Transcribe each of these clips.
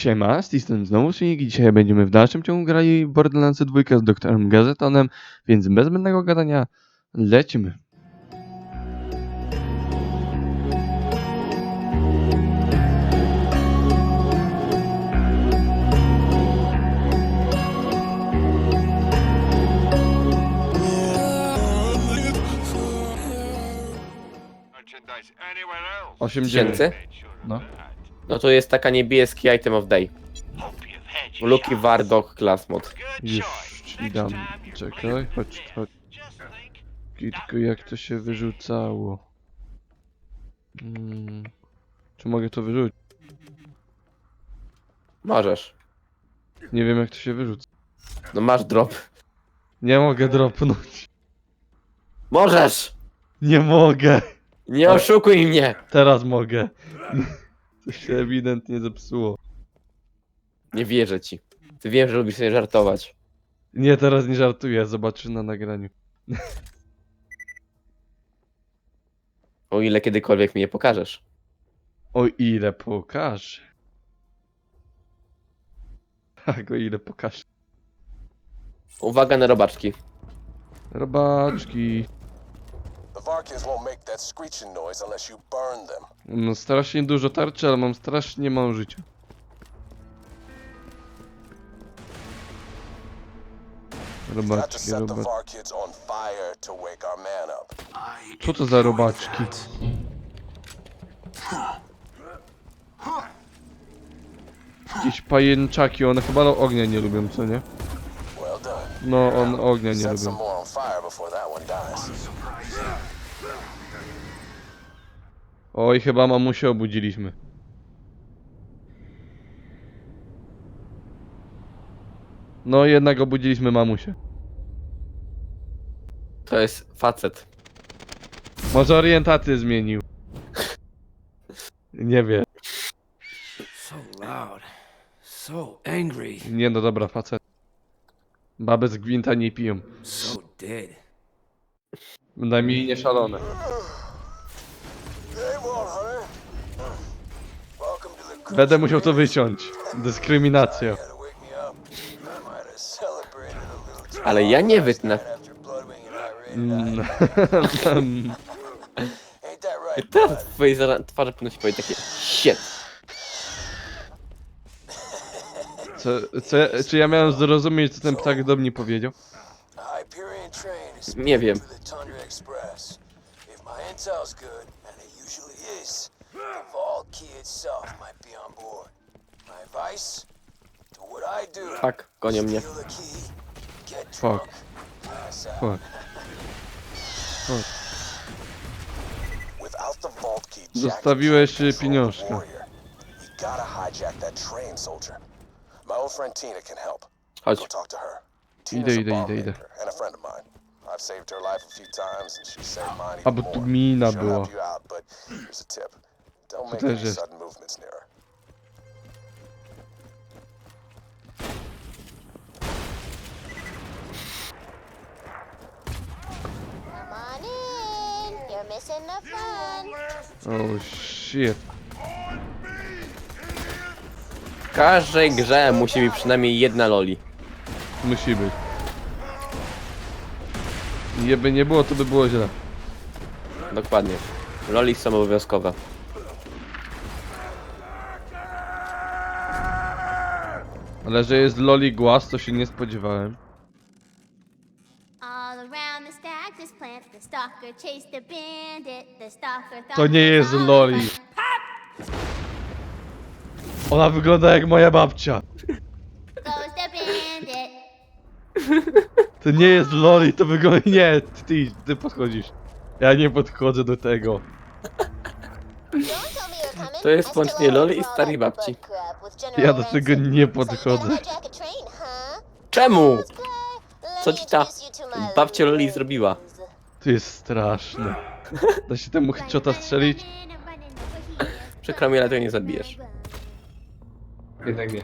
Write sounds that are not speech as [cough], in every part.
Siema, z tej strony znowu Szynik i dzisiaj będziemy w dalszym ciągu grali w Borderlands 2 z doktorem Gazetonem, więc bez zbędnego gadania lecimy. merchandise anywhere else. 8 Tysięcy? No. No to jest taka niebieski item of day. Lucky. Wardog Class Mod. Już ci dam. Czekaj, chodź, chodź. Tylko jak to się wyrzucało. Hmm. Czy mogę to wyrzucić? Możesz. Nie wiem jak to się wyrzuca. No masz drop. Nie mogę dropnąć. Możesz! Nie mogę. Nie oszukuj mnie! Teraz mogę. To się ewidentnie zepsuło. Nie wierzę ci. Ty wiem, że lubisz sobie żartować. Nie, teraz nie żartuję, zobaczysz na nagraniu. O ile kiedykolwiek mi je pokażesz. O ile pokażę. Tak, o ile pokażę. Uwaga na robaczki. Robaczki. No strasznie dużo tarczy, ale mam strasznie mało życia. Robaczki, robaczki. Co to za robaczki? Jakieś pajęczaki, one chyba no ognia nie lubią, co nie? No, on ognia nie lubią. Oj, chyba mamusię obudziliśmy. No, jednak obudziliśmy mamusię. To jest facet. Może orientację zmienił. Nie wie. So loud. So angry. Nie no dobra, facet. Baby z gwinta nie piją. So dead. Bynajmniej nie szalone. Będę musiał to wyciąć. Dyskryminacja. I Ale ja nie wytnę. I Mm. [laughs] Right, Teraz twojej zara- twarzy powinno się powiedzieć takie shit. Co, co, ja- czy ja miałem zrozumieć, co ten ptak do mnie powiedział? Nie wiem. Fuck, gonią mnie. Fuck. Fuck. Fuck. Zostawiłeś, y, control pieniążka. the warrior. You gotta hijack that train, soldier. My old missing the fun. Oh shit. W każdej grze musi być przynajmniej jedna loli. Musi być. Jeby nie było, to by było źle. Dokładnie. Loli są obowiązkowe. Ale że jest loli głaz, to się nie spodziewałem. To nie jest loli. Ona wygląda jak moja babcia. To nie jest loli, to wygląda... Nie, ty, ty podchodzisz. Ja nie podchodzę do tego. To jest łącznie Loli i starej babci. Ja do tego nie podchodzę. Czemu? Co ci ta babcia Loli zrobiła? To jest straszne. Da się temu chciota strzelić? Przykro mi, ale tego nie zabijesz. Jednak nie.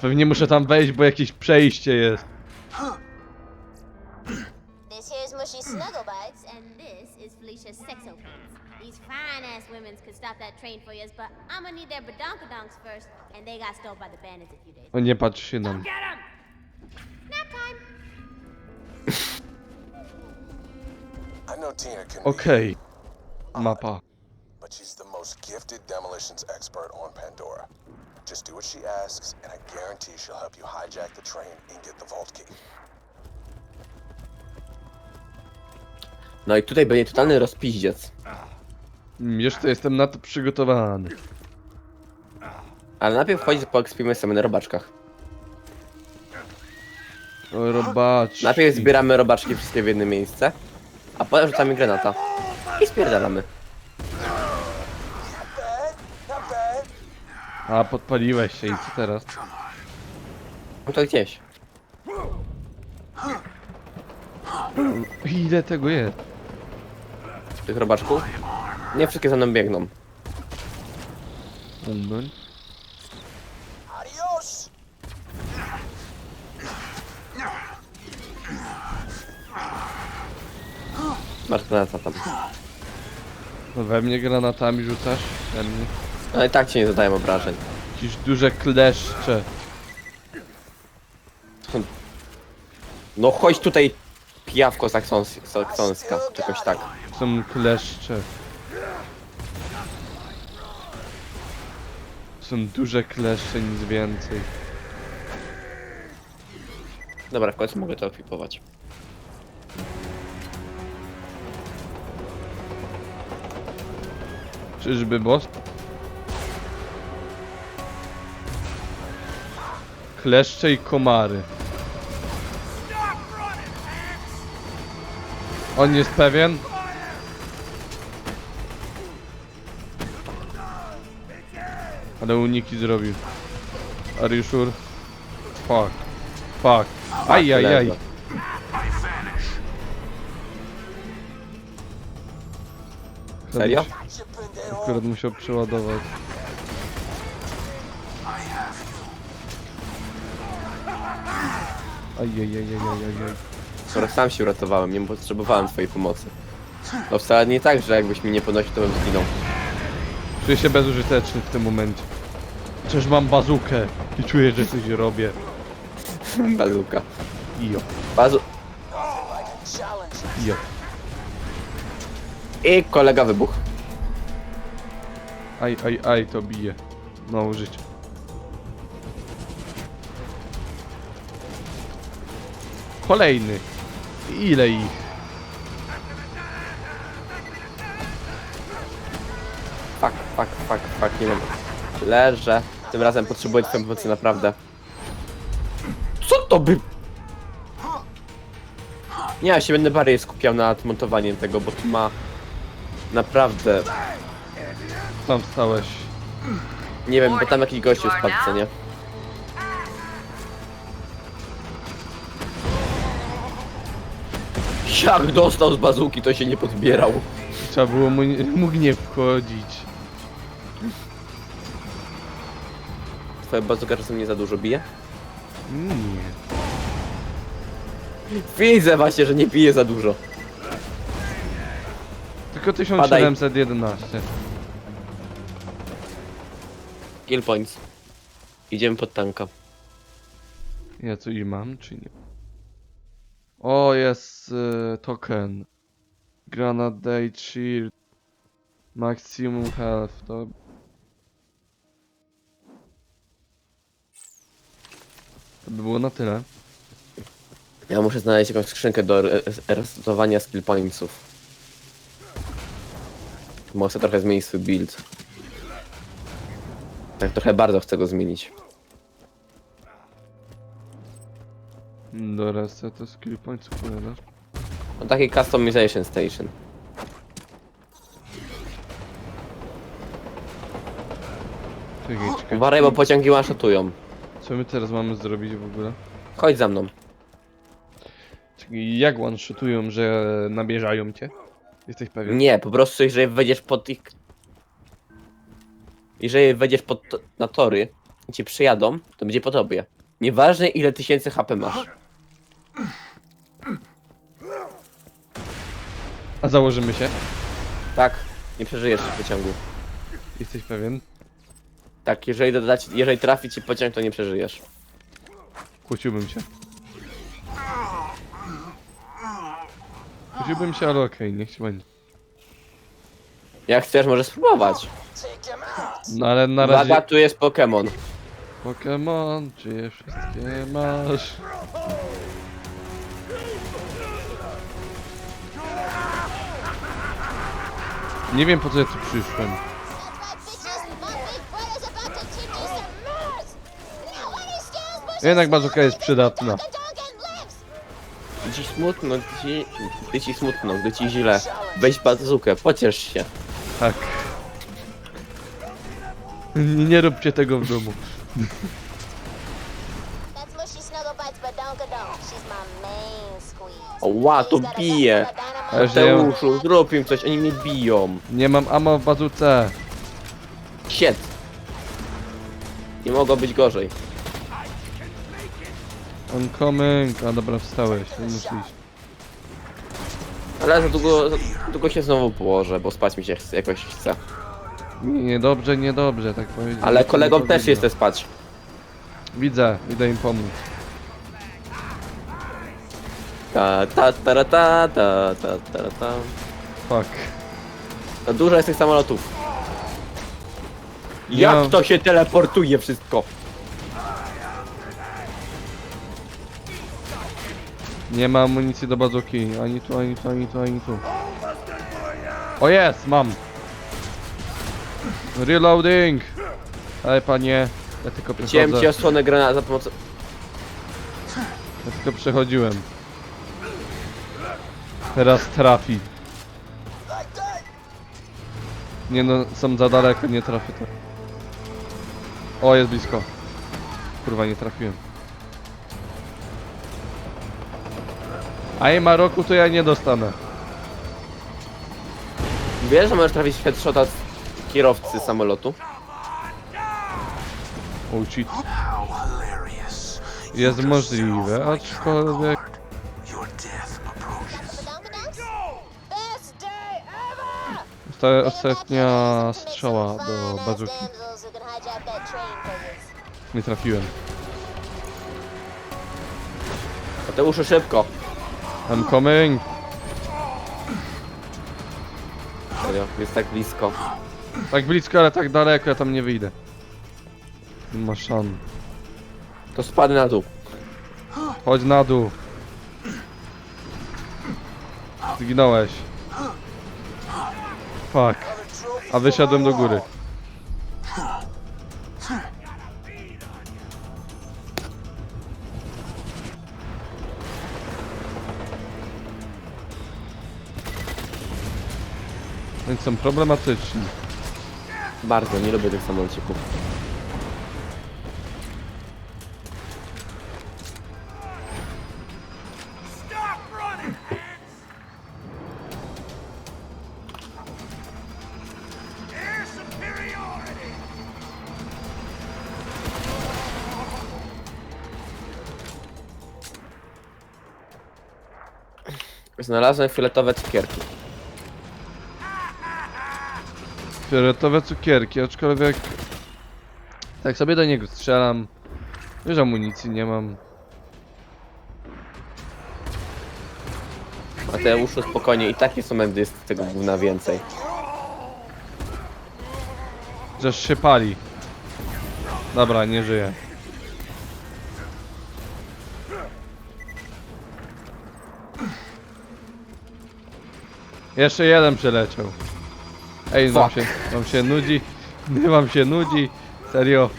Pewnie muszę tam wejść, bo jakieś przejście jest. This here's Mushy Snugglebites, and this is Felicia's Sexopants. These These fine ass women's could stop that train for us, but I'm gonna need their badonkadonks first, and they got stole by the bandits a few days. O nie patrz się nam. Nap time. Okej. Mapa. but she's the most gifted demolitions expert on Pandora. Just do what she asks, and I guarantee she'll help you hijack the train and get the vault key. No i tutaj będzie totalny rozpiździec. Mm, Jeszcze jestem na to przygotowany. Ale najpierw chodź poekspimy sobie na robaczkach. O, Robacz. Najpierw zbieramy robaczki wszystkie w jedno miejsce, a potem rzucamy granata. I spierdalamy. A, podpaliłeś się i co teraz? No to gdzieś. Ile tego jest? Tych robaczków? Nie wszystkie za mną biegną. Masz granata tam. No we mnie granatami rzucasz? We mnie. No i tak ci nie zadają obrażeń. Jakieś duże kleszcze. No chodź tutaj, pijawko saksons saksońska, czy jakoś tak. Są kleszcze. Są duże kleszcze, nic więcej. Dobra, w końcu mogę to ekwipować. Czyżby boss? Kleszcze i komary. On jest pewien? Ale uniki zrobił. Are you sure? Fuck. Fuck. Aj, aj, aj. Ledwo. Serio? Akurat musiał przeładować. Ajajajajajajaj. Skoro sam się uratowałem, nie potrzebowałem twojej pomocy. No wcale nie tak, że jakbyś mi nie podnosił, to bym zginął. Czuję się bezużyteczny w tym momencie. Chociaż mam bazukę i czuję, że coś robię. [laughs] Bazuka. Ijo, Bazu... ijo. I kolega wybuch. Aj, aj, aj, to bije. Mało życia. Kolejny. Ile ich? Fuck, fuck, fuck, fuck, nie wiem. Leżę. Tym razem potrzebuję twojej pomocy naprawdę. Co to by... Nie, ja się będę bardziej skupiał nad montowaniem tego, bo tu ma... Naprawdę... Tam stałeś. Nie wiem, bo tam jakiś gościu spadł, co nie? Jak dostał z bazuki, to się nie podbierał. Trzeba było mu, mógł nie wchodzić. Twoja bazuka czasem nie za dużo bije? Nie. Widzę właśnie, że nie bije za dużo. Tylko 1711. Kill points. Idziemy pod tanka. Ja co i mam, czy nie? O, jest y, token. Granate Shield. Maximum health. To... to by było na tyle. Ja muszę znaleźć jakąś skrzynkę do re- resetowania skill pointsów. Chcę trochę zmienić swój build. Tak trochę bardzo chcę go zmienić. Do resetu skill points powiadasz? No taki customization station. Czekaj, czekaj. Uważaj, bo pociągi one-shotują. Co my teraz mamy zrobić w ogóle? Chodź za mną. Czekaj, jak one-shotują, że nabierzają cię? Jesteś pewien? Nie, po prostu jeżeli wejdziesz pod ich... Jeżeli wejdziesz pod to, na tory i cię przyjadą, to będzie po tobie. Nieważne ile tysięcy HP masz. A założymy się? Tak? Nie przeżyjesz w pociągu. Jesteś pewien? Tak, jeżeli dodać, jeżeli trafi ci pociąg, to nie przeżyjesz. Kłóciłbym się. Kłóciłbym się, ale okej, niech się będzie. Jak chcesz, możesz spróbować. No ale na razie... Uwaga, tu jest Pokémon. Pokémon, czy je wszystkie masz? Nie wiem po co ja tu przyszłem. Jednak bazuka jest przydatna. Gdy ci smutno, gdy ci, gdy ci smutno, gdy ci źle. Weź bazukę, pociesz się. Tak. Nie róbcie tego w domu. That's Mushy Snugglebutt's Badonkadonk. She's my main squeeze. O, ła, to bije. nie- Teuszu, zrób im coś, oni mnie biją. Nie mam ammo w bazuce. Shit. Nie mogło być gorzej. On coming. A dobra, wstałeś. Nie iść. Ale za długo, za długo się znowu położę, bo spać mi się chce, jakoś chce. Nie, niedobrze, niedobrze, tak powiedzieć. Ale Nie kolegom też powinno. jest spać. Widzę, idę im pomóc. Ta ta ta ta ta ta ta ta ta. Fuck. Za dużo jest tych samolotów. Ja- Jak to się teleportuje wszystko? Nie ma amunicji do bazuki. Ani tu, ani tu, ani tu, ani tu. O jest, mam. Reloading. Ale panie, ja tylko Chciałem ci przechodzę. osłonę granat za pomocą... Ja tylko przechodziłem. Teraz trafi. Nie no, są za daleko, nie trafię to. O, jest blisko. Kurwa, nie trafiłem. A i Maroku to ja nie dostanę. Wiesz, że możesz trafić headshota z kierowcy samolotu? Hilarious. Jest możliwe, aczkolwiek... To ostatnia strzała do bazuki. Nie trafiłem. Mateuszu, szybko. I'm coming! Serio, jest tak blisko. Tak blisko, ale tak daleko, ja tam nie wyjdę. Nie ma. To spadnę na dół. Chodź na dół. Zginąłeś. Fuck. A wysiadłem do góry. Są problematyczni. Bardzo, nie lubię tych samolocików. Znalazłem fioletowe cukierki. Fioletowe cukierki, aczkolwiek... Tak sobie do niego strzelam. Już amunicji nie mam. Mateuszu, spokojnie, i tak jest moment, gdy jest tego gówna więcej. Żeż się pali. Dobra, nie żyje. Jeszcze jeden przeleciał. Ej, wam się, wam się nudzi? [laughs] Nie wam się nudzi? Serio?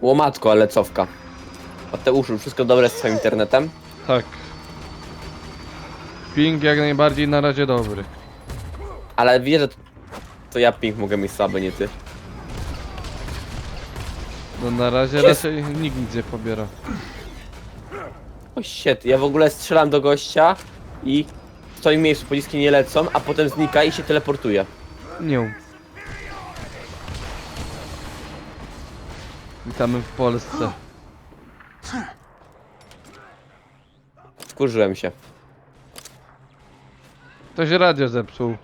Łomatko, ale cofka. Mateuszu, wszystko dobre z twoim internetem? Tak. Ping jak najbardziej na razie dobry. Ale wie, że to, to ja ping mogę mieć słaby, nie ty. No na razie Jest- raczej nikt nic nie pobiera. O shit, ja w ogóle strzelam do gościa i w swoim miejscu pociski nie lecą, a potem znika i się teleportuje. Nie. Witamy w Polsce. Wkurzyłem się. Ktoś radio zepsuł.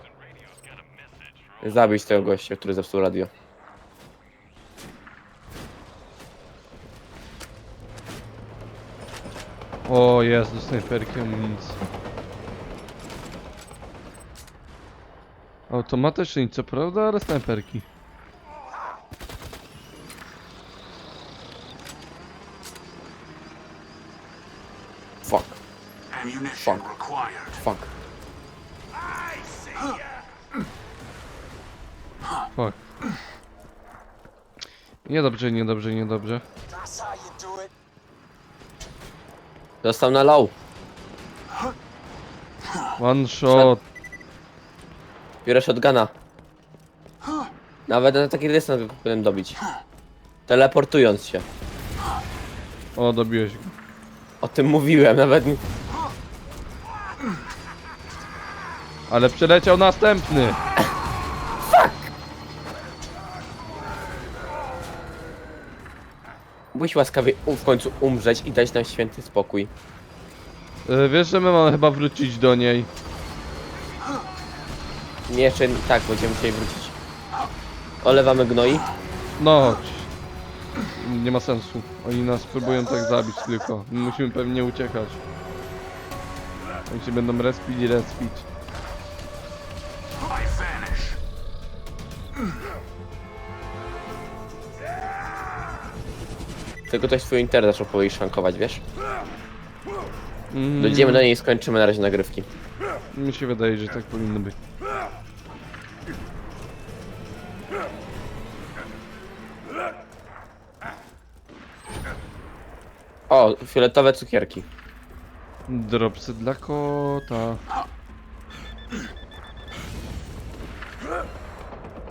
Zabić tego gościa, który zepsuł radio. O, jest do snajperki amunicji. Automatyczny, co prawda, ale snajperki. Fuck, Ammunition Fuck. required. fuck. Fuck. Niedobrze, niedobrze, niedobrze. That's how you do it. Został na low. One shot. Biorę shotguna. Nawet na taki dystans go powinienem dobić. Teleportując się. O, dobiłeś go. O tym mówiłem, nawet nie... Ale przyleciał następny. Mógłbyś łaskawie u- w końcu umrzeć i dać nam święty spokój. E, Wiesz, że my mamy chyba wrócić do niej. Nie, jeszcze tak, będziemy musieli wrócić. Olewamy gnoi. No chodź. Nie ma sensu. Oni nas próbują tak zabić tylko. My musimy pewnie uciekać. Oni się będą respić i respić. Tylko ktoś swój internet zaczął powoli szrankować, wiesz? Mm, Dojdziemy do niej i skończymy na razie nagrywki. Mi się wydaje, że tak powinno być. O, fioletowe cukierki. Dropsy dla kota.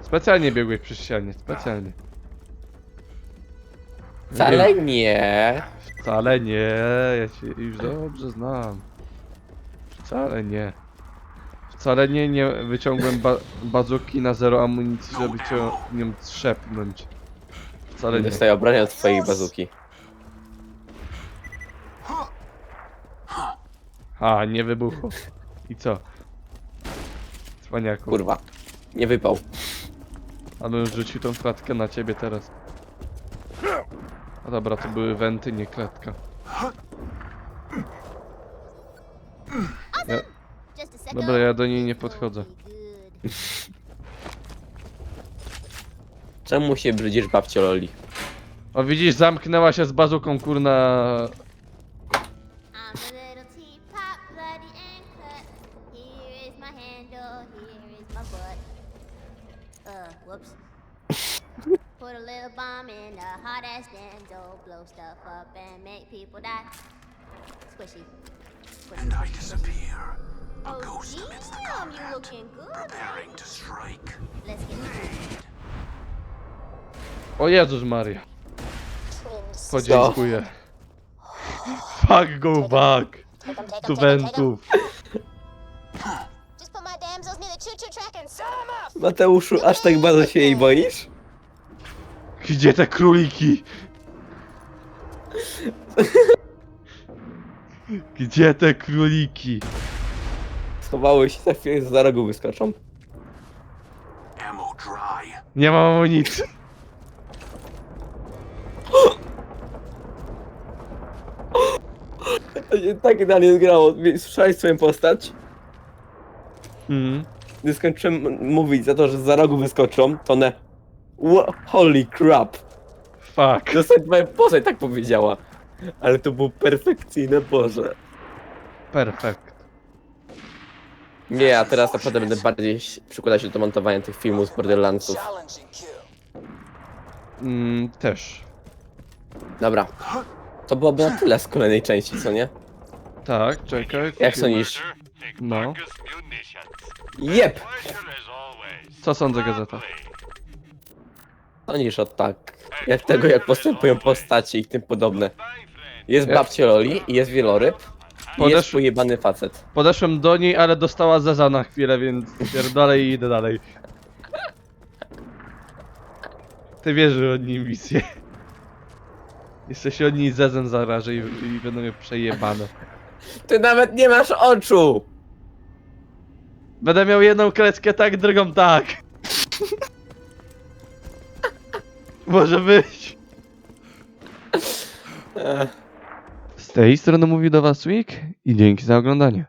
Specjalnie biegłeś przy ścianie, specjalnie. Wcale nie. Wcale nie, ja cię już dobrze znam. Wcale nie. Wcale nie, nie wyciągłem ba bazuki na zero amunicji, żeby cię nią trzepnąć. Wcale nie. Dostaję obrania od twojej bazuki. A, nie wybuchło. I co? Cwaniaku. Kurwa. Nie wypał. A bym rzucił tą klatkę na ciebie teraz. A dobra, to były wenty, nie klatka. Ja, dobra, ja do niej nie podchodzę. Czemu się brydzisz babcio Loli? O widzisz, zamknęła się z bazuką, kurna. My handle, here is my butt. Uh, whoops. [laughs] Put a little bomb in a hot ass Dando, blow stuff up and make people die. Squishy. Squishy. And I squishy, squishy. disappear. A Oh, ghost amidst the damn, you combat. looking good. Preparing to strike. Let's get it. O Jezus Maria. Podziękuję. Fuck go back. Take Mateuszu, aż tak bardzo się jej boisz? Gdzie te króliki? Gdzie te króliki? Schowały się za chwilę za rogu wyskoczą. Ammo dry. Nie mam amunicji. To się tak idealnie zgrało. Słyszałeś swoją postać? Mhm. Gdy skończyłem mówić za to, że za rogu wyskoczą, to one... Holy crap! Fuck. Dostać moja postać tak powiedziała. Ale to było perfekcyjne, Boże. Perfekt. Nie, a teraz naprawdę będę bardziej ś- przykładać się do montowania tych filmów z Borderlandsów. Challenging kill. Mm, też. Dobra. To byłoby na tyle z kolejnej części, co nie? Tak, czekaj. Jak sądzisz? No. Marcus munitions. Jep! Co sądzę gazeta? Sądzisz o tak. Jak tego, jak postępują postacie i tym podobne. Jest Ja- babcia Loli, i jest wieloryb, i Podesz- jest pojebany facet. Podeszłem do niej, ale dostała zeza na chwilę, więc pierdolę i idę dalej. Ty wiesz, że od niej misję. Jeszcze się od niej zezem zarażę i, i będą mnie przejebane. Ty nawet nie masz oczu! Będę miał jedną kreskę tak, drugą tak. [laughs] Może być. Z tej strony mówił do was Wick i dzięki za oglądanie.